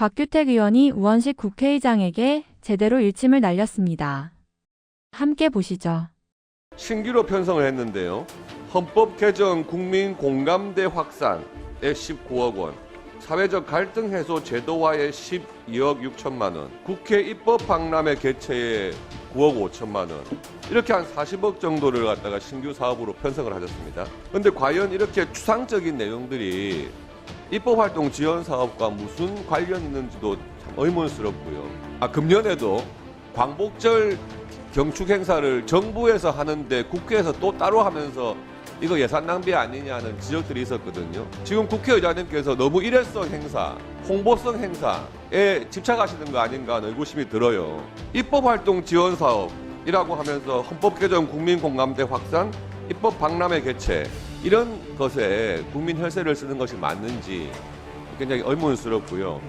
곽규택 의원이 우원식 국회의장에게 제대로 일침을 날렸습니다. 함께 보시죠. 신규로 편성을 했는데요. 헌법 개정 국민 공감대 확산에 19억 원, 사회적 갈등 해소 제도화에 12억 6천만 원, 국회 입법 박람회 개최에 9억 5천만 원, 이렇게 한 40억 정도를 갖다가 신규 사업으로 편성을 하셨습니다. 근데 과연 이렇게 추상적인 내용들이 입법활동 지원 사업과 무슨 관련 있는지도 참 의문스럽고요. 아 금년에도 광복절 경축 행사를 정부에서 하는데 국회에서 또 따로 하면서 이거 예산 낭비 아니냐는 지적들이 있었거든요. 지금 국회의장님께서 너무 일회성 행사, 홍보성 행사에 집착하시는 거 아닌가 하는 의구심이 들어요. 입법활동 지원 사업이라고 하면서 헌법 개정 국민 공감대 확산, 입법 박람회 개최 이런 것에 국민 혈세를 쓰는 것이 맞는지 굉장히 의문스럽고요.